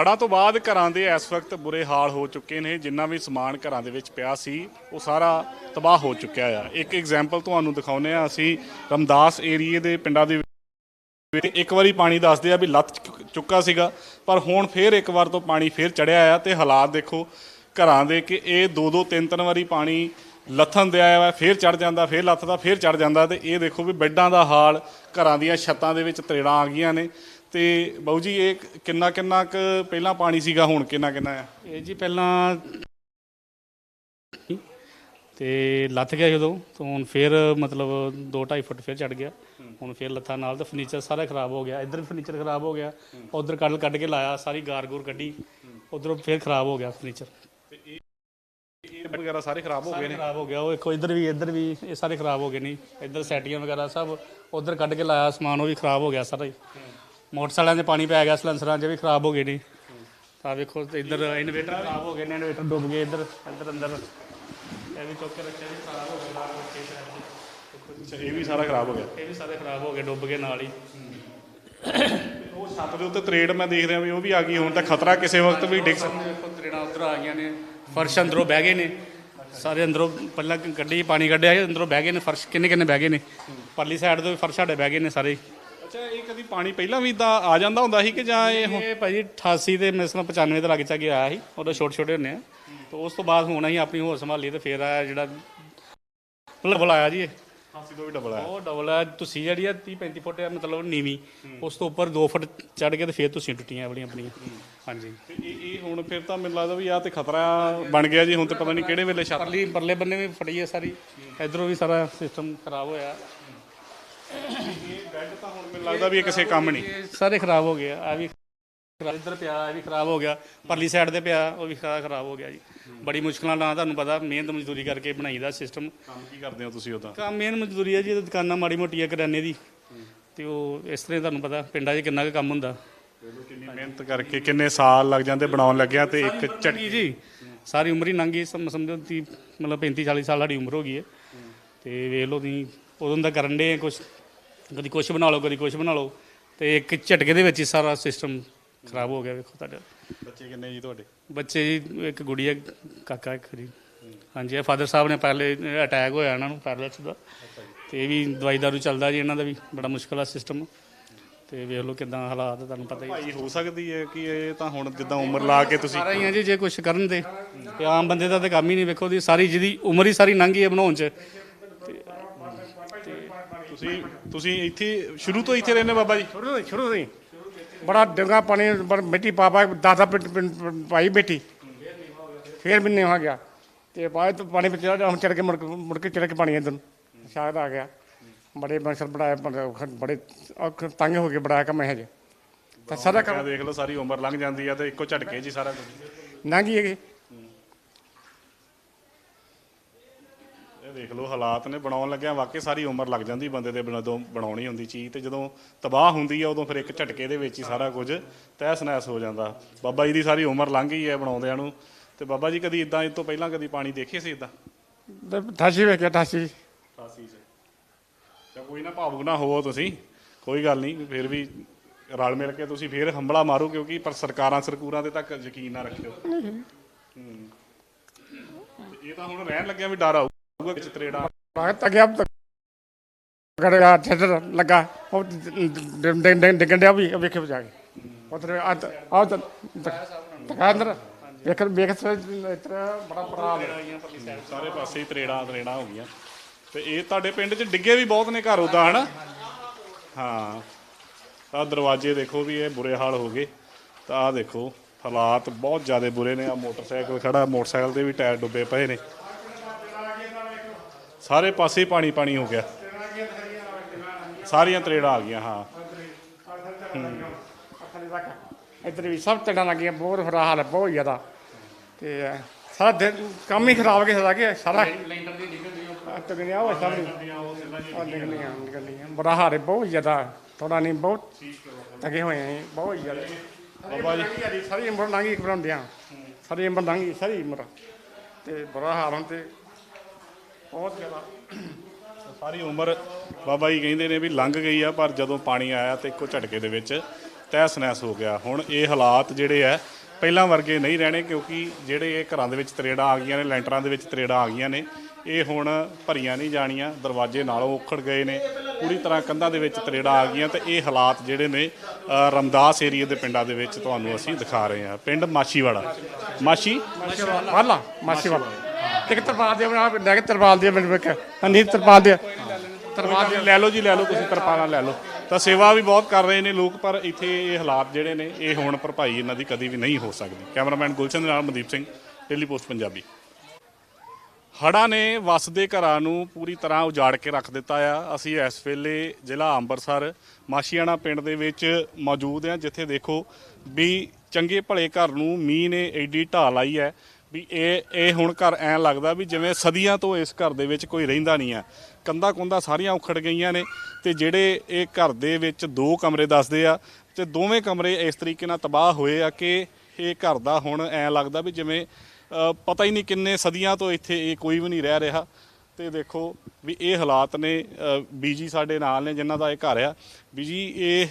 ਹੜ੍ਹਾਂ ਤੋਂ ਬਾਅਦ ਘਰਾਂ ਦੇ ਇਸ ਵਕਤ ਬੁਰੇ ਹਾਲ ਹੋ ਚੁੱਕੇ ਨੇ, ਜਿੰਨਾ ਵੀ ਸਮਾਨ ਘਰਾਂ ਦੇ ਵਿੱਚ ਪਿਆ ਸੀ, ਉਹ ਸਾਰਾ ਤਬਾਹ ਹੋ ਚੁੱਕਿਆ ਆ। ਇੱਕ ਐਗਜ਼ਾਮਪਲ ਤੁਹਾਨੂੰ ਦਿਖਾਉਨੇ ਆ ਅਸੀਂ, ਰਮਦਾਸ ਏਰੀਏ ਦੇ ਪਿੰਡਾਂ ਦੇ ਵਿੱਚ ਇੱਕ ਵਾਰੀ ਪਾਣੀ ਦੱਸਦੇ ਆ ਵੀ ਲੱਤ ਚੁੱਕ- ਚੁੱਕਾ ਸੀਗਾ, ਪਰ ਹੁਣ ਫੇਰ ਇੱਕ ਵਾਰ ਤੋਂ ਪਾਣੀ ਫੇਰ ਚੜਿਆ ਆ ਤੇ ਹਾਲਾਤ ਦੇਖੋ, ਘਰਾਂ ਦੇ ਕਿ ਇਹ ਦੋ ਦੋ ਤਿੰਨ ਤਿੰਨ ਵਾਰੀ ਪਾਣੀ ਲੱਥਣ ਦਿਆ ਆ, ਫੇਰ ਚੜ ਜਾਂਦਾ, ਫੇਰ ਲੱਥਦਾ, ਫੇਰ ਚੜ ਜਾਂਦਾ ਤੇ ਇਹ ਦੇਖੋ ਵੀ ਬੈੱਡਾਂ ਦਾ ਹਾਲ, ਘਰਾਂ ਦੀਆਂ ਛੱਤਾਂ ਦੇ ਵਿੱਚ ਤਰੇੜਾਂ ਆ ਗਈਆਂ ਨੇ। ਤੇ ਬਾਊ ਜੀ ਇਹ ਕਿੰਨਾ ਕਿੰਨਾ ਕੁ ਪਹਿਲਾਂ ਪਾਣੀ ਸੀਗਾ ਹੁਣ ਕਿੰਨਾ ਕਿੰਨਾ ਆ ਇਹ ਜੀ ਪਹਿਲਾਂ ਤੇ ਲੱਥ ਗਿਆ ਜਦੋਂ ਤਾਂ ਹੁਣ ਫਿਰ ਮਤਲਬ 2.5 ਫੁੱਟ ਫਿਰ ਚੜ ਗਿਆ। ਹੁਣ ਫਿਰ ਲੱਥਾ ਨਾਲ ਤਾਂ ਫਰਨੀਚਰ ਸਾਰਾ ਖਰਾਬ ਹੋ ਗਿਆ। ਇੱਧਰ ਫਰਨੀਚਰ ਖਰਾਬ ਹੋ ਗਿਆ ਉਧਰ ਕੱਢ ਕੱਢ ਕੇ ਲਾਇਆ ਸਾਰੀ ਗਾਰ ਗੂਰ ਕੱਢੀ ਉਧਰੋਂ ਫਿਰ ਖਰਾਬ ਹੋ ਗਿਆ ਫਰਨੀਚਰ ਇਹ ਵਗੈਰਾ ਸਾਰੇ ਖਰਾਬ ਹੋ ਗਏ ਨੇ? ਖਰਾਬ ਹੋ ਗਿਆ। ਉਹ ਇੱਕੋ ਇੱਧਰ ਵੀ ਇੱਧਰ ਵੀ ਇਹ ਸਾਰੇ ਖਰਾਬ ਹੋ ਗਏ ਨਹੀਂ ਇੱਧਰ ਸੈਟੀਆਂ ਵਗੈਰਾ ਸਭ ਉਧਰ ਕੱਢ ਕੇ ਲਾਇਆ ਸਮਾਨ ਉਹ ਵੀ ਖਰਾਬ ਹੋ ਗਿਆ ਸਾਰਾ ਹੀ। ਮੋਟਰਸਾਈਕਲਾਂ 'ਚ ਪਾਣੀ ਪੈ ਗਿਆ ਸਲੈਂਸਰਾਂ 'ਚ ਵੀ ਖਰਾਬ ਹੋ ਗਏ ਨੇ। ਤਾਂ ਵੇਖੋ ਇੱਧਰ ਇਨਵੇਟਰ ਖਰਾਬ ਹੋ ਗਏ ਨੇ ਇਨਵੇਟਰ ਡੁੱਬ ਗਏ ਇੱਧਰ ਇੱਧਰ ਅੰਦਰ। ਇਹ ਵੀ ਚੁੱਕ ਕੇ ਰੱਖਿਆ ਵੀ ਖਰਾਬ ਹੋ ਗਿਆ ਅੱਛਾ ਇਹ ਵੀ ਸਾਰਾ ਖਰਾਬ ਹੋ ਗਿਆ? ਇਹ ਵੀ ਸਾਰੇ ਖਰਾਬ ਹੋ ਗਏ ਡੁੱਬ ਗਏ ਨਾਲ ਹੀ। ਉਹ ਛੱਤ ਦੇ ਉੱਤੇ ਤਰੇੜ ਮੈਂ ਦੇਖ ਰਿਹਾ ਵੀ ਉਹ ਵੀ ਆ ਗਈ ਹੁਣ ਤਾਂ ਖਤਰਾ ਕਿਸੇ ਵਕਤ ਵੀ ਡਿੱਗ ਸਕਦਾ ਵੇਖੋ ਤਰੇੜਾਂ ਉਧਰ ਆ ਗਈਆਂ ਨੇ ਫਰਸ਼ ਅੰਦਰੋਂ ਬਹਿ ਗਏ ਨੇ। ਸਾਰੇ ਅੰਦਰੋਂ ਪਹਿਲਾਂ ਗੱਡੀ ਪਾਣੀ ਕੱਢਿਆ ਸੀ, ਅੰਦਰੋਂ ਬਹਿ ਗਏ ਨੇ ਫਰਸ਼ ਕਿੰਨੇ ਕਿੰਨੇ ਬਹਿ ਗਏ ਨੇ। ਪਰਲੀ ਸਾਈਡ ਤੋਂ ਵੀ ਫਰਸ਼ ਸਾਡੇ ਬਹਿ ਗਏ ਨੇ ਸਾਰੇ। ਹੀ। ਅੱਛਾ ਇਹ ਕਦੀ ਪਾਣੀ ਪਹਿਲਾਂ ਵੀ ਇਦਾਂ ਆ ਜਾਂਦਾ ਹੁੰਦਾ ਸੀ ਕਿ ਜਾਂ ਇਹ ਹੁਣ? ਇਹ ਭਾਜੀ 88 ਤੇ ਮੇਰੇ ਨਾਲ 95 ਦੇ ਲਾਗੇ ਚਾਗੇ ਆਇਆ ਸੀ ਉਦੋਂ ਛੋਟੇ ਛੋਟੇ ਹੁੰਨੇ ਆ। ਤੇ ਉਸ ਤੋਂ ਬਾਅਦ ਹੁਣ ਅਸੀਂ ਆਪਣੀ ਹੋਸ਼ ਸੰਭਾਲੀ ਤੇ ਫੇਰ ਆਇਆ ਜਿਹੜਾ ਡਬਲ ਆਇਆ ਜੀ ਇਹ। ਫਾਂਸੀ ਤੋਂ ਵੀ ਡਬਲ ਉਹ ਡਬਲ ਆ ਤੁਸੀਂ ਜਿਹੜੀ ਆ 30 35 ਫੁੱਟ ਆ ਮਤਲਬ ਨੀਵੀਂ। ਉਸ ਤੋਂ ਉੱਪਰ 2 ਫੁੱਟ ਚੜ ਕੇ ਤੇ ਫੇਰ ਤੁਸੀਂ ਟੁੱਟੀਆਂ ਆਪਣੀਆਂ ਆਪਣੀਆਂ। ਹਾਂਜੀ। ਤੇ ਇਹ ਇਹ ਹੁਣ ਫਿਰ ਤਾਂ ਮੈਨੂੰ ਲੱਗਦਾ ਵੀ ਆ ਤੇ ਖਤਰਾ ਬਣ ਗਿਆ ਜੀ ਹੁਣ ਤੇ ਪਤਾ ਨਹੀਂ ਕਿਹੜੇ ਵੇਲੇ ਛੱਤ ਪਰਲੀ ਪਰਲੇ ਬੰਨੇ ਵੀ ਫੜੀ ਹੈ ਸਾਰੀ। ਇਧਰੋਂ ਵੀ ਸਾਰਾ ਸਿਸਟਮ ਖਰਾਬ ਹੋਇਆ। ਤਾਂ ਹੁਣ ਮੈਨੂੰ ਲੱਗਦਾ ਵੀ ਇਹ ਕਿਸੇ ਕੰਮ ਨਹੀਂ। ਸਾਰੇ ਖਰਾਬ ਹੋ ਗਏ ਆ ਵੀ ਖਰਾਬ ਇੱਧਰ ਪਿਆ ਇਹ ਵੀ ਖਰਾਬ ਹੋ ਗਿਆ ਪਰਲੀ ਸਾਈਡ ਤੇ ਪਿਆ ਉਹ ਵੀ ਸਾਰਾ ਖਰਾਬ ਹੋ ਗਿਆ ਜੀ। ਬੜੀ ਮੁਸ਼ਕਲਾਂ ਨਾਲ ਤੁਹਾਨੂੰ ਪਤਾ ਮਿਹਨਤ ਮਜ਼ਦੂਰੀ ਕਰਕੇ ਬਣਾਈਦਾ ਸਿਸਟਮ ਕੰਮ ਕੀ ਕਰਦੇ ਹੋ ਤੁਸੀਂ ਉਦਾਂ ਕੰਮ ਮੇਨ ਮਜ਼ਦੂਰੀ ਹੈ ਜੀ ਇਹ ਦੁਕਾਨਾਂ ਮਾੜੀ ਮੋਟੀਆਂ ਕਰਿਆਨੇ ਦੀ। ਤੇ ਉਹ ਇਸ ਤਰ੍ਹਾਂ ਹੀ ਤੁਹਾਨੂੰ ਪਤਾ ਪਿੰਡਾਂ 'ਚ ਕਿੰਨਾ ਕੁ ਕੰਮ ਹੁੰਦਾ। ਕਿੰਨੀ ਮਿਹਨਤ ਕਰਕੇ ਕਿੰਨੇ ਸਾਲ ਲੱਗ ਜਾਂਦੇ ਬਣਾਉਣ ਲੱਗਿਆ ਤੇ ਇੱਕ ਚੜੀ ਜੀ। ਸਾਰੀ ਉਮਰ ਹੀ ਲੰਘ ਗਈ ਸਮ- ਸਮਝੋ ਤੀ ਮਤਲਬ 35 40 ਸਾਲ ਸਾਡੀ ਉਮਰ ਹੋ ਗਈ ਹੈ। ਤੇ ਵੇਖ ਲਓ ਤੁਸੀਂ ਉਦੋਂ ਦਾ ਕਰਨ ਦੇ ਕੁਝ ਕਦੀ ਕੁਛ ਬਣਾ ਲਓ ਕਦੀ ਕੁਛ ਬਣਾ ਲਓ। ਤੇ ਇੱਕ ਝਟਕੇ ਦੇ ਵਿੱਚ ਹੀ ਸਾਰਾ ਸਿਸਟਮ ਖਰਾਬ ਹੋ ਗਿਆ ਵੇਖੋ ਤੁਹਾਡਾ। ਬੱਚੇ ਕਿੰਨੇ ਜੀ ਤੁਹਾਡੇ? ਬੱਚੇ ਜੀ ਇੱਕ ਗੁੜੀਆ ਕਾਕਾ ਇੱਕ ਜੀ ਹਾਂਜੀ ਇਹ ਫਾਦਰ ਸਾਹਿਬ ਨੇ ਪਹਿਲੇ ਅਟੈਕ ਹੋਇਆ ਇਹਨਾਂ ਨੂੰ ਪੈਰਲਿਸ ਦਾ। ਤੇ ਇਹ ਵੀ ਦਵਾਈ ਦਾਰੂ ਚੱਲਦਾ ਜੀ ਇਹਨਾਂ ਦਾ ਵੀ ਬੜਾ ਮੁਸ਼ਕਲ ਆ ਸਿਸਟਮ ਤੇ ਵੇਖ ਲਓ ਕਿਦਾਂ ਹਾਲਾਤ ਆ, ਤੁਹਾਨੂੰ ਪਤਾ ਹੀ ਆ। ਭਾਈ ਹੋ। ਸਕਦੀ ਹੈ ਕਿ ਇਹ ਤਾਂ ਹੁਣ ਜਿੱਦਾਂ ਉਮਰ ਲਾ ਕੇ ਤੁਸੀਂ ਸਾਰਾ ਹੀ ਆ ਜੀ ਜੇ ਕੁਝ ਕਰਨ ਦੇ। ਤੇ ਆਮ ਬੰਦੇ ਦਾ ਤਾਂ ਕੰਮ ਹੀ ਨਹੀਂ ਵੇਖੋ ਦੀ ਸਾਰੀ ਜਿਹਦੀ ਉਮਰ ਹੀ ਸਾਰੀ ਲੰਘ ਗਈ ਹੈ ਬਣਾਉਣ ਚ। ਤੁਸੀਂ ਤੁਸੀਂ ਇੱਥੇ ਸ਼ੁਰੂ ਤੋਂ ਇੱਥੇ ਰਹਿੰਦੇ ਬਾਬਾ ਜੀ? ਸ਼ੁਰੂ ਤੋਂ ਸ਼ੁਰੂ ਤੋਂ ਹੀ। ਬੜਾ ਡੰਗਾ ਪਾਣੀ ਪਰ ਮਿੱਟੀ ਪਾ ਪਾ ਦਾਦਾ ਪਿੰਡ ਪਾਈ ਬੈਠੀ ਫੇਰ ਵੀ ਨਹੀਂ ਹੋ ਗਿਆ। ਤੇ ਬਾਅਦ ਤੋਂ ਪਾਣੀ ਵਿੱਚ ਚੜ੍ਹ ਹੁਣ ਚੜ ਕੇ ਮੁੜ ਕੇ ਮੁੜ ਕੇ ਚੜ ਕੇ ਪਾਣੀ ਇਧਰ ਸ਼ਾਇਦ ਆ ਗਿਆ। ਬੜੇ ਮਸਲ ਬਣਾਇਆ ਬੜੇ- ਬੜੇ ਔਖ- ਤੰਗ ਹੋ ਕੇ ਬਣਾਇਆ ਕੰਮ ਇਹ ਜੇ ਤਾਂ ਸਾਰਾ ਆਹ ਕੰਮ ਦੇਖ ਲਓ ਸਾਰੀ ਉਮਰ ਲੰਘ ਜਾਂਦੀ ਆ ਤੇ ਇੱਕੋ ਝਟਕੇ ਹੀ ਸਾਰਾ ਕੁਝ ਲੰਘੀ ਹੈਗੇ। ਇਹ ਦੇਖ ਲਓ ਹਾਲਾਤ ਨੇ ਬਣਾਉਣ ਲੱਗਿਆ ਵਾਕਈ ਸਾਰੀ ਉਮਰ ਲੱਗ ਜਾਂਦੀ ਬੰਦੇ ਦੇ ਜਦੋਂ ਬਣਾਉਣੀ ਹੁੰਦੀ ਚੀਜ਼ ਤੇ ਜਦੋਂ ਤਬਾਹ ਹੁੰਦੀ ਆ ਉਦੋਂ ਫਿਰ ਇੱਕ ਝਟਕੇ ਦੇ ਵਿੱਚ ਹੀ ਸਾਰਾ ਕੁਝ ਤਹਿਸ ਨਹਿਸ ਹੋ ਜਾਂਦਾ। ਬਾਬਾ ਜੀ ਦੀ ਸਾਰੀ ਉਮਰ ਲੰਘ ਗਈ ਹੈ ਬਣਾਉਂਦਿਆਂ ਨੂੰ। ਤੇ ਬਾਬਾ ਜੀ ਕਦੀ ਇਦਾਂ ਇਸ ਤੋਂ ਪਹਿਲਾਂ ਕਦੀ ਪਾਣੀ ਦੇਖੇ ਸੀ ਇਦਾਂ ਠਾਸੀ ਵੇਖਿਆ ਠਾਸੀ। ਫਾਸੀ 'ਚ। ਤਾਂ ਕੋਈ ਨਾ ਭਾਵੁਕ ਨਾ ਹੋਵੋ ਤੁਸੀਂ ਕੋਈ ਗੱਲ ਨਹੀਂ ਫਿਰ ਵੀ ਰਲ ਮਿਲ ਕੇ ਤੁਸੀਂ ਫਿਰ ਹੰਬਲਾ ਮਾਰੋ ਕਿਉਂਕਿ ਪਰ ਸਰਕਾਰਾਂ ਸਰਕੂਰਾਂ ਦੇ ਤੱਕ ਯਕੀਨ ਨਾ ਰੱਖਿਓ। ਇਹ ਤਾਂ ਹੁਣ ਰਹਿਣ ਲੱਗਿਆ ਵੀ ਡਰ ਆਊਗਾ ਵਿੱਚ ਤਰੇੜਾ। ਬਾਤ ਆ ਗਿਆ ਗੜਿਆ ਠੱਡਰ ਲੱਗਾ ਉਹ ਡਿੱਗਣ ਡਿਆ ਵੀ ਵੇਖੇ ਜਾ ਕੇ। ਉਧਰ ਆ ਆ ਦੁਕਾਨਦਾਰ ਵੇਖ ਵੇਖ ਇਤਰਾ ਬੜਾ ਬੜਾ ਹਾਲ ਹੈ। ਸਾਰੇ ਪਾਸੇ ਹੀ ਤਰੇੜਾਂ ਤਰੇੜਾਂ ਹੋ ਗਈਆਂ। ਤੇ ਇਹ ਤੁਹਾਡੇ ਪਿੰਡ 'ਚ ਡਿੱਗੇ ਵੀ ਬਹੁਤ ਨੇ ਘਰ ਉਦਾਂ ਹਨਾ? ਹਾਂ। ਆਹ ਦਰਵਾਜ਼ੇ ਦੇਖੋ ਵੀ ਇਹ ਬੁਰੇ ਹਾਲ ਹੋ ਗਏ। ਤਾਂ ਆਹ ਦੇਖੋ ਹਾਲਾਤ ਬਹੁਤ ਜ਼ਿਆਦਾ ਬੁਰੇ ਨੇ। ਆ ਮੋਟਰਸਾਈਕਲ ਖੜਾ ਮੋਟਰਸਾਈਕਲ ਦੇ ਵੀ ਟਾਇਰ ਡੁੱਬੇ ਪਏ ਨੇ। ਸਾਰੇ ਪਾਸੇ ਪਾਣੀ ਪਾਣੀ ਹੋ ਗਿਆ। ਸਾਰੀਆਂ ਤਰੇੜਾਂ ਆ ਗਈਆਂ ਹਾਂ। ਇੱਧਰ ਵੀ ਸਭ ਤੜਾਂ ਲੱਗੀਆਂ ਬਹੁਤ ਬੁਰਾ ਹਾਲ ਹੈ ਬਹੁਤ ਜ਼ਿਆਦਾ। ਤੇ ਸਾਰਾ ਦਿਨ ਕੰਮ ਹੀ ਖਰਾਬ ਗਿਆ ਸਾਰਾ ਕਿ ਸਾਰਾ ਤਗਨਿਆ ਸਭ ਨਿਕਲੀਆਂ ਨਿਕਲੀਆਂ ਬੁਰਾ ਹਾਲ ਹੈ ਬਹੁਤ ਜ਼ਿਆਦਾ। ਥੋੜਾ ਨਹੀਂ ਬਹੁਤ ਤਗੇ ਹੋਏ ਹੈ ਬਹੁਤ ਜ਼ਿਆਦਾ। ਬਾਬਾ ਜੀ। ਸਾਰੀ ਉਮਰ ਲੰਘੀ ਬਣਾਉਂਦਿਆਂ ਸਾਰੀ ਉਮਰ ਲੰਘੀ ਸਾਰੀ ਉਮਰ। ਤੇ ਬੁਰਾ ਹਾਲ ਹੁਣ ਤੇ ਬਹੁਤ ਜ਼ਿਆਦਾ। ਸਾਰੀ ਉਮਰ ਬਾਬਾ ਜੀ ਕਹਿੰਦੇ ਨੇ ਵੀ ਲੰਘ ਗਈ ਆ, ਪਰ ਜਦੋਂ ਪਾਣੀ ਆਇਆ ਤੇ ਇੱਕੋ ਝਟਕੇ ਦੇ ਵਿੱਚ ਤਹਿਸ ਨਹਿਸ ਹੋ ਗਿਆ। ਹੁਣ ਇਹ ਹਾਲਾਤ ਜਿਹੜੇ ਆ, ਪਹਿਲਾਂ ਵਰਗੇ ਨਹੀਂ ਰਹਿਣੇ, ਕਿਉਂਕਿ ਜਿਹੜੇ ਇਹ ਘਰਾਂ ਦੇ ਵਿੱਚ ਤਰੇੜਾਂ ਆ ਗਈਆਂ ਨੇ, ਲੈਂਟਰਾਂ ਦੇ ਵਿੱਚ ਤਰੇੜਾਂ ਆ ਗਈਆਂ ਨੇ, ਇਹ ਹੁਣ ਭਰੀਆਂ ਨਹੀਂ ਜਾਣੀਆਂ, ਦਰਵਾਜ਼ੇ ਨਾਲੋਂ ਉਖੜ ਗਏ ਨੇ, ਪੂਰੀ ਤਰ੍ਹਾਂ ਕੰਧਾਂ ਦੇ ਵਿੱਚ ਤਰੇੜਾਂ ਆ ਗਈਆਂ ਤੇ ਇਹ ਹਾਲਾਤ ਜਿਹੜੇ ਨੇ ਰਮਦਾਸ ਏਰੀਆ ਦੇ ਪਿੰਡਾਂ ਦੇ ਵਿੱਚ ਤੁਹਾਨੂੰ ਅਸੀਂ ਦਿਖਾ ਰਹੇ ਹਾਂ। ਪਿੰਡ ਮਾਛੀਵਾੜਾ। ਮਾਛੀ? ਵਾਲਾ ਮਾਸੀ ਵਾਲਾ ਇੱਕ ਤਰਪਾਲ ਦੇ ਬਣਾ ਲੈ ਕੇ ਤਰਪਾਲ ਦੇ ਮੈਨੂੰ ਇੱਕ। ਨਹੀਂ ਤਰਪਾਲ ਦੇ ਤਰਪਾਲ ਦੇ ਲੈ ਲਓ ਜੀ, ਲੈ ਲਓ, ਤੁਸੀਂ ਤਰਪਾਲਾਂ ਲੈ ਲਓ। ਤਾਂ ਸੇਵਾ ਵੀ ਬਹੁਤ ਕਰ ਰਹੇ ਨੇ ਲੋਕ, ਪਰ ਇੱਥੇ ਇਹ ਹਾਲਾਤ ਜਿਹੜੇ ਨੇ, ਇਹ ਹੁਣ ਭਰਪਾਈ ਇਹਨਾਂ ਦੀ ਕਦੀ ਵੀ ਨਹੀਂ ਹੋ ਸਕਦੀ। ਕੈਮਰਾਮੈਨ ਗੁਲਸ਼ਨ ਦੇ ਨਾਲ ਮਨਦੀਪ ਸਿੰਘ ਡੇਲੀ ਪੋਸਟ ਪੰਜਾਬੀ। ਹੜ੍ਹਾਂ ਨੇ ਵਸਦੇ ਘਰਾਂ ਨੂੰ ਪੂਰੀ ਤਰ੍ਹਾਂ ਉਜਾੜ ਕੇ ਰੱਖ ਦਿੱਤਾ ਆ। ਅਸੀਂ ਇਸ ਵੇਲੇ ਜ਼ਿਲ੍ਹਾ ਅੰਮ੍ਰਿਤਸਰ ਮਾਸ਼ੀਆਣਾ ਪਿੰਡ ਦੇ ਵਿੱਚ ਮੌਜੂਦ ਹਾਂ, ਜਿੱਥੇ ਦੇਖੋ ਵੀ ਚੰਗੇ ਭਲੇ ਘਰ ਨੂੰ ਮੀਂਹ ਨੇ ਐਡੀ ਢਾਹ ਲਾਈ ਹੈ। ਵੀ ਇਹ ਇਹ ਹੁਣ ਘਰ ਐਂ ਲੱਗਦਾ ਵੀ ਜਿਵੇਂ ਸਦੀਆਂ ਤੋਂ ਇਸ ਘਰ ਦੇ ਵਿੱਚ ਕੋਈ ਰਹਿੰਦਾ ਨਹੀਂ ਆ ਕੰਧਾਂ ਕੁੰਧਾਂ ਸਾਰੀਆਂ ਉਖੜ ਗਈਆਂ ਨੇ ਤੇ ਜਿਹੜੇ ਇਹ ਘਰ ਦੇ ਵਿੱਚ ਦੋ ਕਮਰੇ ਦੱਸਦੇ ਆ ਤੇ ਦੋਵੇਂ ਕਮਰੇ ਇਸ ਤਰੀਕੇ ਨਾਲ ਤਬਾਹ ਹੋਏ ਆ ਕਿ ਇਹ ਘਰ ਦਾ ਹੁਣ ਐਂ ਲੱਗਦਾ ਵੀ ਜਿਵੇਂ ਪਤਾ ਹੀ ਨਹੀਂ ਕਿੰਨੇ ਸਦੀਆਂ ਤੋਂ ਇੱਥੇ ਇਹ ਕੋਈ ਵੀ ਨਹੀਂ ਰਹਿ ਰਿਹਾ। ਤੇ ਦੇਖੋ ਵੀ ਇਹ ਹਾਲਾਤ ਨੇ ਬੀਜੀ ਸਾਡੇ ਨਾਲ ਨੇ ਜਿਨ੍ਹਾਂ ਦਾ ਇਹ ਘਰ ਆ। ਬੀਜੀ, ਇਹ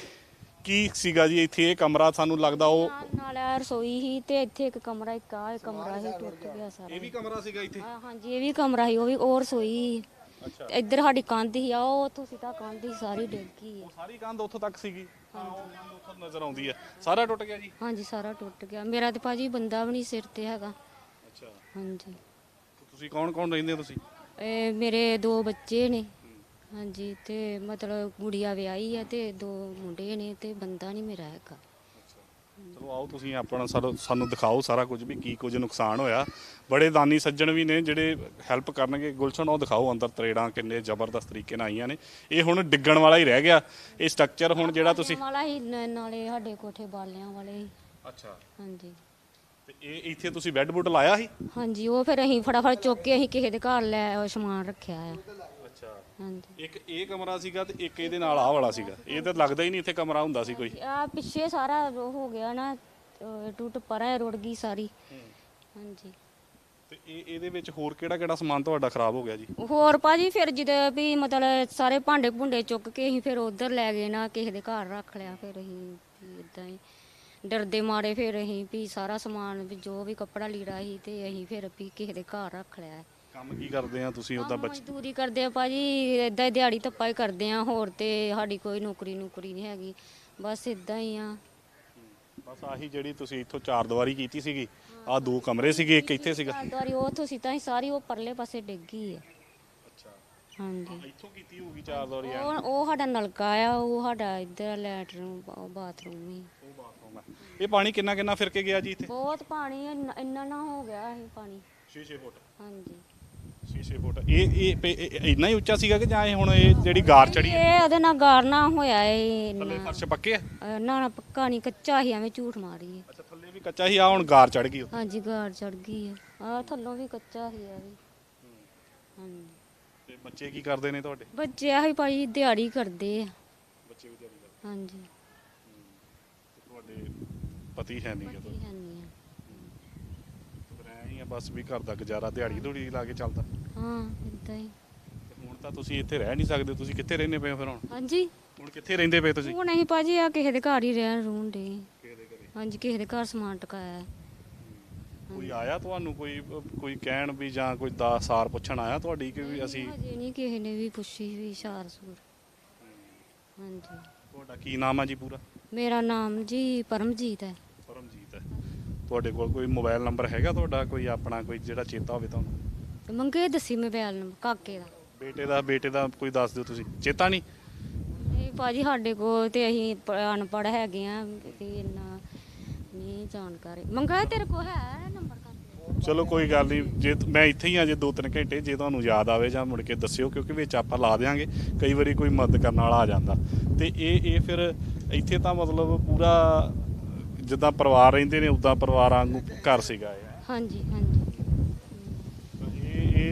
ਕੀ ਸੀਗਾ ਜੀ ਇੱਥੇ ਇਹ ਕਮਰਾ ਸਾਨੂੰ ਲੱਗਦਾ ਉਹ? ਨਾਲ ਆ ਰਸੋਈ ਹੀ ਤੇ ਇੱਥੇ ਇੱਕ ਕਮਰਾ ਇੱਕ ਆ ਇਹ ਕਮਰਾ ਹੀ ਟੁੱਟ ਗਿਆ ਸਾਰਾ। ਇਹ ਵੀ ਕਮਰਾ ਸੀਗਾ ਇੱਥੇ? ਆ ਹਾਂਜੀ ਇਹ ਵੀ ਕਮਰਾ ਹੀ ਉਹ ਵੀ ਹੋਰ ਰਸੋਈ ਸੀ। ਅੱਛਾ। ਤੇ ਇੱਧਰ ਸਾਡੀ ਕੰਧ ਹੀ ਆ ਉਹ ਉੱਥੋਂ ਸਿੱਧਾ ਕੰਧ ਹੀ ਸਾਰੀ ਡਿੱਗ ਗਈ ਹੈ। ਸਾਰੀ ਕੰਧ ਉੱਥੋਂ ਤੱਕ ਸੀਗੀ? ਹਾਂ ਉਹ ਕੰਧ ਉੱਥੋਂ ਨਜ਼ਰ ਆਉਂਦੀ ਹੈ। ਸਾਰਾ ਟੁੱਟ ਗਿਆ ਜੀ? ਹਾਂਜੀ ਸਾਰਾ ਟੁੱਟ ਗਿਆ। ਮੇਰਾ ਤੇ ਭਾਜੀ ਬੰਦਾ ਵੀ ਨਹੀਂ ਸਿਰ ਤੇ ਹੈਗਾ। ਅੱਛਾ। ਹਾਂਜੀ। ਤੁਸੀਂ ਕੌਣ ਕੌਣ ਰਹਿੰਦੇ ਹੋ ਤੁਸੀਂ? ਇਹ ਮੇਰੇ ਦੋ ਬੱਚੇ ਨੇ। ਹਾਂਜੀ ਤੇ ਮਤਲਬ ਗੁੜੀਆ ਵਿਆਹੀ ਹੈ ਤੇ ਦੋ ਮੁੰਡੇ ਨੇ ਤੇ ਬੰਦਾ ਨਹੀਂ ਮੇਰਾ ਹੈਗਾ। ਚਲੋ ਆਓ ਤੁਸੀਂ ਆਪਣਾ ਸਾਨੂੰ ਸਾਨੂੰ ਦਿਖਾਓ ਸਾਰਾ ਕੁਝ ਵੀ ਕੀ ਕੁਝ ਨੁਕਸਾਨ ਹੋਇਆ। ਬੜੇ ਦਾਨੀ ਸੱਜਣ ਵੀ ਨੇ ਜਿਹੜੇ ਹੈਲਪ ਕਰਨਗੇ। ਗੁਲਸ਼ਨ ਉਹ ਦਿਖਾਓ ਅੰਦਰ ਤਰੇੜਾਂ ਕਿੰਨੇ ਜ਼ਬਰਦਸਤ ਤਰੀਕੇ ਨਾਲ ਆਈਆਂ ਨੇ। ਇਹ ਹੁਣ ਡਿੱਗਣ ਵਾਲਾ ਹੀ ਰਹਿ ਗਿਆ। ਇਹ ਸਟਰਕਚਰ ਹੁਣ ਜਿਹੜਾ ਤੁਸੀਂ ਵਾਲਾ ਹੀ ਨ- ਨਾਲੇ ਸਾਡੇ ਕੋਠੇ ਬਾਲਿਆਂ ਵਾਲੇ ਹੀ। ਅੱਛਾ। ਹਾਂਜੀ। ਤੇ ਇਹ ਇੱਥੇ ਤੁਸੀਂ ਬੈੱਡ ਬੁੱਡ ਲਾਇਆ ਸੀ? ਹਾਂਜੀ ਉਹ ਫਿਰ ਅਸੀਂ ਫਟਾਫਟ ਚੁੱਕ ਕੇ ਅਸੀਂ ਕਿਸੇ ਦੇ ਘਰ ਲੈ ਉਹ ਸਮਾਨ ਰੱਖਿਆ ਆ। ਅੱਛਾ। ਹਾਂਜੀ। ਇੱਕ ਇਹ ਕਮਰਾ ਸੀਗਾ ਤੇ ਇੱਕ ਇਹਦੇ ਨਾਲ ਆਹ ਵਾਲਾ ਸੀਗਾ। ਇਹ ਤਾਂ ਲੱਗਦਾ ਹੀ ਨਹੀਂ ਇੱਥੇ ਕਮਰਾ ਹੁੰਦਾ ਸੀ ਕੋਈ। ਆ ਪਿੱਛੇ ਸਾਰਾ ਉਹ ਹੋ ਗਿਆ ਨਾ ਅਹ ਟੁੱਟ ਪਰਾਂ ਰੁੜ ਗਈ ਸਾਰੀ। ਹਾਂਜੀ। ਤੇ ਇਹ ਇਹਦੇ ਵਿੱਚ ਹੋਰ ਕਿਹੜਾ ਕਿਹੜਾ ਸਮਾਨ ਤੁਹਾਡਾ ਖਰਾਬ ਹੋ ਗਿਆ ਜੀ? ਹੋਰ ਭਾਜੀ ਫਿਰ ਜਦੋਂ ਵੀ ਮਤਲਬ ਸਾਰੇ ਭਾਂਡੇ ਭੁੰਡੇ ਚੁੱਕ ਕੇ ਅਸੀਂ ਫਿਰ ਉਧਰ ਲੈ ਗਏ ਨਾ ਕਿਸੇ ਦੇ ਘਰ ਰੱਖ ਲਿਆ ਫਿਰ ਅਸੀਂ ਇਦਾਂ ਹੀ ਡਰਦੇ ਮਾਰੇ ਫਿਰ ਅਸੀਂ ਵੀ ਸਾਰਾ ਸਮਾਨ ਵੀ ਜੋ ਵੀ ਕੱਪੜਾ ਲੀੜਾ ਸੀ ਤੇ ਅਸੀਂ ਫਿਰ ਵੀ ਕਿਸੇ ਦੇ ਘਰ ਰੱਖ ਲਿਆ ਕੰਮ ਕੀ ਕਰਦੇ ਆ ਤੁਸੀਂ ਉਹਦਾ ਬੱਚ ਮਜ਼ਦੂਰੀ ਕਰਦੇ ਆ ਭਾਜੀ ਇਦਾਂ ਦਿਹਾੜੀ ਧੱਪਾ ਹੀ ਕਰਦੇ ਆ ਹੋਰ ਤੇ ਸਾਡੀ ਕੋਈ ਨੌਕਰੀ ਨੌਕਰੀ ਨਹੀਂ ਹੈਗੀ ਬਸ ਇਦਾਂ ਹੀ ਆ। ਬਸ ਆਹੀ ਜਿਹੜੀ ਤੁਸੀਂ ਇੱਥੋਂ ਚਾਰ ਦੀਵਾਰੀ ਕੀਤੀ ਸੀਗੀ ਆਹ ਦੋ ਕਮਰੇ ਸੀਗੇ ਇੱਕ ਇੱਥੇ ਸੀਗਾ। ਦੁਆਰੀ ਉਹ ਤੋਂ ਸੀ ਤਾਂ ਹੀ ਸਾਰੀ ਉਹ ਪਰਲੇ ਪਾਸੇ ਡਿੱਗ ਗਈ ਹੈ ਅੱਛਾ। ਹਾਂਜੀ। ਇੱਥੋਂ ਕੀਤੀ ਹੋਊਗੀ ਚਾਰ ਦੀਵਾਰੀ ਐ ਉਹ ਉਹ ਸਾਡਾ ਨਲਕਾ ਆ ਉਹ ਸਾਡਾ ਇੱਧਰ ਲੈਟਰਨ ਬਾਥਰੂਮ ਹੀ। ਉਹ ਬਾਥਰੂਮ ਹੈ ਇਹ ਪਾਣੀ ਕਿੰਨਾ ਕਿੰਨਾ ਫਿਰ ਕੇ ਗਿਆ ਜੀ ਇੱਥੇ? ਬਹੁਤ ਪਾਣੀ ਇੰਨਾ- ਇੰਨਾ ਨਾ ਹੋ ਗਿਆ ਇਹ ਪਾਣੀ। 6-6 ਫੁੱਟ। ਹਾਂਜੀ। 6-6 ਫੁੱਟ। ਇਹ ਇਹ ਇਹ- ਇੰਨਾ ਹੀ ਉੱਚਾ ਸੀਗਾ ਕਿ ਜਾਂ ਇਹ ਹੁਣ ਇਹ ਜਿਹੜੀ ਗਾਰ ਚੜੀ ਹੈ? ਇਹ ਉਹਦੇ ਨਾਲ ਗਾਰਨਾ ਹੋਇਆ ਇਹ ਥੱਲੇ। ਫਰਸ਼ ਪੱਕੇ ਆ? ਅਹ ਨਾ ਨਾ ਪੱਕਾ ਨਹੀਂ ਕੱਚਾ ਹੀ ਐਵੇਂ ਝੂਠ ਮਾਰੀ ਹੈ ਅੱਛਾ ਥੱਲੇ ਵੀ ਕੱਚਾ ਸੀ ਆ ਹੁਣ ਗਾਰ ਚੜ ਗਈ ਉੱਤੇ। ਹਾਂਜੀ ਗਾਰ ਚੜ ਗਈ ਹੈ ਆ ਥੱਲੋਂ ਵੀ ਕੱਚਾ ਹੀ ਆ ਵੀ। ਹਾਂਜੀ। ਤੇ ਬੱਚੇ ਕੀ ਕਰਦੇ ਨੇ ਤੁਹਾਡੇ? ਬੱਚੇ ਆਹੀ ਭਾਈ ਦਿਹਾੜੀ ਕਰਦੇ ਆ। ਬੱਚੇ ਵੀ ਤਿਆਰੀ ਕਰਦੇ। ਹਾਂਜੀ। ਤੁਹਾਡੇ ਪਤੀ ਹੈ ਨਹੀਂ ਪਤੀ ਹੈ ਨਹੀਂ ਆ। ਫਿਰ ਐਂ ਹੀ ਆ ਬਸ ਵੀ ਘਰ ਦਾ ਗੁਜ਼ਾਰਾ ਦਿਹਾੜੀ ਦੂੜੀ ਲਾ ਕੇ ਚੱਲਦਾ। ਹਾਂ ਇਦਾਂ ਹੀ। ਤੇ ਹੁਣ ਤਾਂ ਤੁਸੀਂ ਇੱਥੇ ਰਹਿ ਨਹੀਂ ਸਕਦੇ ਤੁਸੀਂ ਕਿੱਥੇ ਰਹਿੰਦੇ ਪਏ ਹੋ ਫਿਰ ਹੁਣ? ਹਾਂਜੀ। ਹੁਣ ਕਿੱਥੇ ਰਹਿੰਦੇ ਪਏ ਤੁਸੀਂ? ਹੁਣ ਅਸੀਂ ਭਾਜੀ ਆ ਕਿਸੇ ਦੇ ਘਰ ਹੀ ਰਹਿਣ ਰੂਣ ਦੇ। ਹਾਂਜੀ ਕਿਸੇ ਦੇ ਘਰ ਸਮਾਨ ਟਕਾਇਆ। ਹੈ। ਕੋਈ ਆਇਆ ਤੁਹਾਨੂੰ ਕੋਈ ਕੋਈ ਕਹਿਣ ਵੀ ਜਾਂ ਕੋਈ ਦਾ ਸਾਰ ਪੁੱਛਣ ਆਇਆ ਤੁਹਾਡੀ ਕਿ ਵੀ ਅਸੀਂ ਹਜੇ ਨਹੀਂ ਕਿਸੇ ਨੇ ਵੀ ਪੁੱਛੀ ਵੀ ਸ਼ਾਰ ਸੂਰ। ਹਾਂਜੀ। ਤੁਹਾਡਾ ਕੀ ਨਾਮ ਆ ਜੀ ਪੂਰਾ? ਮੇਰਾ ਨਾਮ ਜੀ ਪਰਮਜੀਤ ਹੈ। ਪਰਮਜੀਤ ਹੈ। ਤੁਹਾਡੇ ਕੋਲ ਕੋਈ ਮੋਬਾਈਲ ਨੰਬਰ ਹੈਗਾ ਤੁਹਾਡਾ? ਕੋਈ ਆਪਣਾ ਕੋਈ ਜਿਹੜਾ ਚੇਤਾ ਹੋਵੇ ਤੁਹਾਨੂੰ? ਮੰਗੇ ਦੱਸੀ ਮੋਬਾਈਲ ਨੰਬਰ ਕਾਕੇ ਦਾ। ਬੇਟੇ ਦਾ ਬੇਟੇ ਦਾ ਕੋਈ ਦੱਸ ਦਿਓ ਤੁਸੀਂ। ਚੇਤਾ ਨਹੀਂ? ਇਹ ਭਾਜੀ ਸਾਡੇ ਕੋਲ ਤੇ ਅਸੀਂ ਪ- ਅਨਪੜ੍ਹ ਹੈਗੇ ਆ ਵੀ ਇੰਨਾ ਨਹੀਂ ਜਾਣਕਾਰੀ। ਮੰਗਾ ਤੇਰੇ ਕੋਲ ਹੈ ਨੰਬਰ ਕਾਕੇ ਚਲੋ ਕੋਈ ਗੱਲ ਨਹੀਂ ਜੇ ਤ- ਮੈਂ ਇੱਥੇ ਹੀ ਆ ਜੇ 2-3 ਘੰਟੇ ਜੇ ਤੁਹਾਨੂੰ ਯਾਦ ਆਵੇ ਜਾਂ ਮੁੜ ਕੇ ਦੱਸਿਓ ਕਿਉਂਕਿ ਵਿੱਚ ਆਪਾਂ ਲਾ ਦੇਾਂਗੇ ਕਈ ਵਾਰੀ ਕੋਈ ਮਦਦ ਕਰਨ ਵਾਲਾ ਆ ਜਾਂਦਾ। ਤੇ ਇਹ ਇਹ ਫਿਰ ਇੱਥੇ ਤਾਂ ਮਤਲਬ ਪੂਰਾ ਜਿੱਦਾਂ ਪਰਿਵਾਰ ਰਹਿੰਦੇ ਨੇ ਉਦਾਂ ਪਰਿਵਾਰਾਂ ਵਾਂਗੂ ਘਰ ਸੀਗਾ ਇਹ। ਹਾਂਜੀ ਹਾਂਜੀ।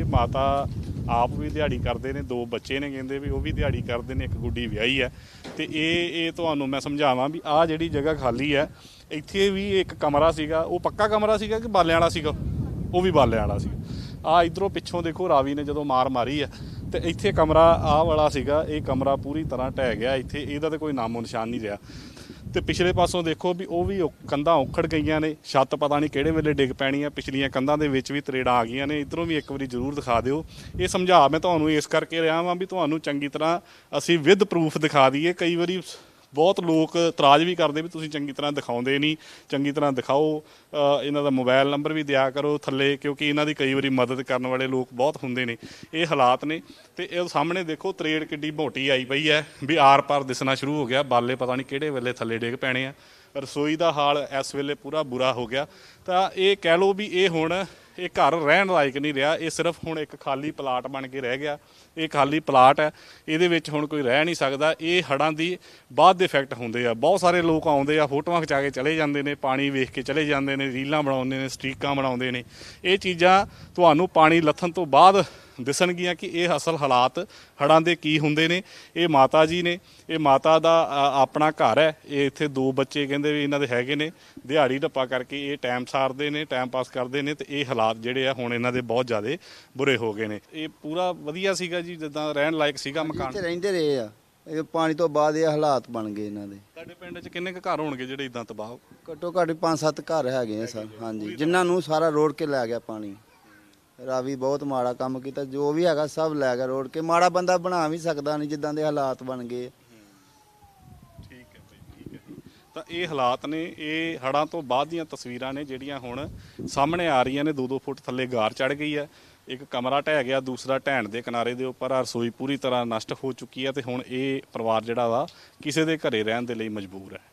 ਇਹ ਮਾਤਾ ਆਪ ਵੀ ਦਿਹਾੜੀ ਕਰਦੇ ਨੇ, ਦੋ ਬੱਚੇ ਨੇ ਕਹਿੰਦੇ ਵੀ ਉਹ ਵੀ ਦਿਹਾੜੀ ਕਰਦੇ ਨੇ, ਇੱਕ ਗੁੱਡੀ ਵਿਆਹੀ ਹੈ। ਤੇ ਇਹ ਇਹ ਤੁਹਾਨੂੰ ਮੈਂ ਸਮਝਾਵਾਂ ਵੀ ਆਹ ਜਿਹੜੀ ਜਗ੍ਹਾ ਖਾਲੀ ਹੈ, ਇੱਥੇ ਵੀ ਇੱਕ ਕਮਰਾ ਸੀਗਾ, ਉਹ ਪੱਕਾ ਕਮਰਾ ਸੀਗਾ ਕਿ ਬਾਲਿਆਂ ਵਾਲਾ ਸੀਗਾ? ਉਹ ਵੀ ਬਾਲਿਆਂ ਵਾਲਾ ਸੀਗਾ। ਆ ਇਧਰੋਂ ਪਿੱਛੋਂ ਦੇਖੋ, ਰਾਵੀ ਨੇ ਜਦੋਂ ਮਾਰ ਮਾਰੀ ਆ ਤੇ ਇੱਥੇ ਕਮਰਾ ਆਹ ਵਾਲਾ ਸੀਗਾ, ਇਹ ਕਮਰਾ ਪੂਰੀ ਤਰ੍ਹਾਂ ਢਹਿ ਗਿਆ, ਇੱਥੇ ਇਹਦਾ ਤਾਂ ਕੋਈ ਨਾਮੋ ਨਿਸ਼ਾਨ ਨਹੀਂ ਰਿਹਾ। ਤੇ ਪਿਛਲੇ ਪਾਸੋਂ ਦੇਖੋ ਵੀ ਉਹ ਵੀ ਕੰਧਾਂ ਉਖੜ ਗਈਆਂ ਨੇ। ਛੱਤ ਪਤਾ ਨਹੀਂ ਕਿਹੜੇ ਵੇਲੇ ਡਿੱਗ ਪੈਣੀ ਆ ਪਿਛਲੀਆਂ ਕੰਧਾਂ ਦੇ ਵਿੱਚ ਵੀ ਤਰੇੜਾਂ ਆ ਗਈਆਂ ਨੇ। ਇਧਰੋਂ ਵੀ ਇੱਕ ਵਾਰੀ ਜ਼ਰੂਰ ਦਿਖਾ ਦਿਓ। ਇਹ ਸਮਝਾ ਮੈਂ ਤੁਹਾਨੂੰ ਇਸ ਕਰਕੇ ਰਿਹਾ ਵਾਂ ਵੀ ਤੁਹਾਨੂੰ ਚੰਗੀ ਤਰ੍ਹਾਂ ਅਸੀਂ ਵਿਦ ਪ੍ਰੂਫ ਦਿਖਾ ਦਈਏ। ਕਈ ਵਾਰੀ ਬਹੁਤ ਲੋਕ ਇਤਰਾਜ਼ ਵੀ ਕਰਦੇ ਵੀ ਤੁਸੀਂ ਚੰਗੀ ਤਰ੍ਹਾਂ ਦਿਖਾਉਂਦੇ ਨਹੀਂ, ਚੰਗੀ ਤਰ੍ਹਾਂ ਦਿਖਾਓ ਇਹਨਾਂ ਦਾ ਮੋਬਾਈਲ ਨੰਬਰ ਵੀ ਦਿਆ ਕਰੋ ਥੱਲੇ, ਕਿਉਂਕਿ ਇਹਨਾਂ ਦੀ ਕਈ ਵਾਰੀ ਮਦਦ ਕਰਨ ਵਾਲੇ ਲੋਕ ਬਹੁਤ ਹੁੰਦੇ ਨੇ। ਇਹ ਹਾਲਾਤ ਨੇ ਤੇ ਇਹ ਸਾਹਮਣੇ ਦੇਖੋ ਤਰੇੜ ਕਿੱਡੀ ਮੋਟੀ ਆਈ ਪਈ ਹੈ, ਵੀ ਆਰ ਪਾਰ ਦਿਸਣਾ ਸ਼ੁਰੂ ਹੋ ਗਿਆ, ਬਾਲੇ ਪਤਾ ਨਹੀਂ ਕਿਹੜੇ ਵੇਲੇ ਥੱਲੇ ਡਿੱਗ ਪੈਣੇ ਆ। ਰਸੋਈ ਦਾ ਹਾਲ ਇਸ ਵੇਲੇ ਪੂਰਾ ਬੁਰਾ ਹੋ ਗਿਆ। ਤਾਂ ਇਹ ਕਹਿ ਲਓ ਵੀ ਇਹ ਹੁਣ ਇਹ ਘਰ ਰਹਿਣ ਲਾਇਕ ਨਹੀਂ ਰਿਹਾ। ਇਹ ਸਿਰਫ ਹੁਣ ਇੱਕ ਖਾਲੀ ਪਲਾਟ ਬਣ ਕੇ ਰਹਿ ਗਿਆ। ਇਹ ਖਾਲੀ ਪਲਾਟ ਹੈ। ਇਹਦੇ ਵਿੱਚ ਹੁਣ ਕੋਈ ਰਹਿ ਨਹੀਂ ਸਕਦਾ। ਇਹ ਹੜਾਂ ਦੀ ਬਾਅਦ ਦੇ ਇਫੈਕਟ ਹੁੰਦੇ ਆ। ਬਹੁਤ ਸਾਰੇ ਲੋਕ ਆਉਂਦੇ ਆ, ਫੋਟੋਆਂ ਖਿਚਾ ਕੇ ਚਲੇ ਜਾਂਦੇ ਨੇ, ਪਾਣੀ ਵੇਖ ਕੇ ਚਲੇ ਜਾਂਦੇ ਨੇ, ਰੀਲਾਂ ਬਣਾਉਂਦੇ ਨੇ, ਸਟਰੀਕਾਂ ਬਣਾਉਂਦੇ ਨੇ। ਇਹ ਚੀਜ਼ਾਂ ਤੁਹਾਨੂੰ ਪਾਣੀ ਲੱਥਣ ਤੋਂ ਬਾਅਦ ਦਿਸਣਗੀਆਂ ਕਿ ਇਹ ਅਸਲ ਹਾਲਾਤ ਹੜਾਂ ਦੇ ਕੀ ਹੁੰਦੇ ਨੇ। ਇਹ ਮਾਤਾ ਜੀ ਨੇ ਇਹ ਮਾਤਾ ਦਾ ਅ, ਆਪਣਾ ਘਰ ਹੈ। ਇਹ ਇੱਥੇ ਦੋ ਬੱਚੇ ਕਹਿੰਦੇ ਵੀ ਇਹਨਾਂ ਦੇ ਹੈਗੇ ਨੇ। ਦਿਹਾੜੀ ਡੱਪਾ ਕਰਕੇ ਇਹ ਟਾਈਮ ਸਾਰਦੇ ਨੇ ਟਾਈਮ ਪਾਸ ਕਰਦੇ ਨੇ ਤੇ ਇਹ ਹਾਲਾਤ ਜਿਹੜੇ ਆ ਹੁਣ ਇਹਨਾਂ ਦੇ ਬਹੁਤ ਜ਼ਿਆਦਾ ਬੁਰੇ ਹੋ ਗਏ ਨੇ। ਇਹ ਪੂਰਾ ਵਧੀਆ ਸੀਗਾ ਜੀ ਜਿੱਦਾਂ ਰਹਿਣ ਲਾਇਕ ਸੀਗਾ ਮਕਾਨ। ਇੱਥੇ ਰਹਿੰਦੇ ਰਹੇ ਆ। ਇਹ ਪਾਣੀ ਤੋਂ ਬਾਅਦ ਇਹ ਹਾਲਾਤ ਬਣ ਗਏ ਇਹਨਾਂ ਦੇ। ਤੁਹਾਡੇ ਪਿੰਡ 'ਚ ਕਿੰਨੇ ਕੁ ਘਰ ਹੋਣਗੇ ਜਿਹੜੇ ਇਦਾਂ ਤਬਾਹ ਹੋ? ਘੱਟੋ ਘੱਟ ਪੰਜ ਸੱਤ ਘਰ ਹੈਗੇ ਆ ਸਰ ਹਾਂਜੀ। ਜਿਨ੍ਹਾਂ ਨੂੰ ਸਾਰਾ ਰੋੜ ਕੇ ਲੈ ਗਿਆ ਪਾਣੀ। ਰਾਵੀ ਬਹੁਤ ਮਾੜਾ ਕੰਮ ਕੀਤਾ, ਜੋ ਵੀ ਹੈਗਾ ਸਭ ਲੈ ਗਿਆ ਰੋੜ ਕੇ। ਮਾੜਾ ਬੰਦਾ ਬਣਾ ਵੀ ਸਕਦਾ ਨਹੀਂ ਜਿੱਦਾਂ ਦੇ ਹਾਲਾਤ ਬਣ ਗਏ। ਠੀਕ ਹੈ ਬਈ, ਠੀਕ ਹੈ ਤਾਂ ਇਹ ਹਾਲਾਤ ਨੇ, ਇਹ ਹੜਾਂ ਤੋਂ ਬਾਅਦ ਦੀਆਂ ਤਸਵੀਰਾਂ ਨੇ ਜਿਹੜੀਆਂ ਹੁਣ ਸਾਹਮਣੇ ਆ ਰਹੀਆਂ ਨੇ। 2-2 ਫੁੱਟ ਥੱਲੇ ਗਾਰ ਚੜ ਗਈ ਹੈ। ਇੱਕ ਕਮਰਾ ਢਹਿ ਗਿਆ, ਦੂਸਰਾ ਢਹਿਣ ਦੇ ਕਿਨਾਰੇ ਦੇ ਉੱਪਰ। ਆ ਰਸੋਈ ਪੂਰੀ ਤਰ੍ਹਾਂ ਨਸ਼ਟ ਹੋ ਚੁੱਕੀ ਹੈ ਤੇ ਹੁਣ ਇਹ ਪਰਿਵਾਰ ਜਿਹੜਾ ਵਾ ਕਿਸੇ ਦੇ ਘਰੇ ਰਹਿਣ ਦੇ ਲਈ ਮਜਬੂਰ ਹੈ।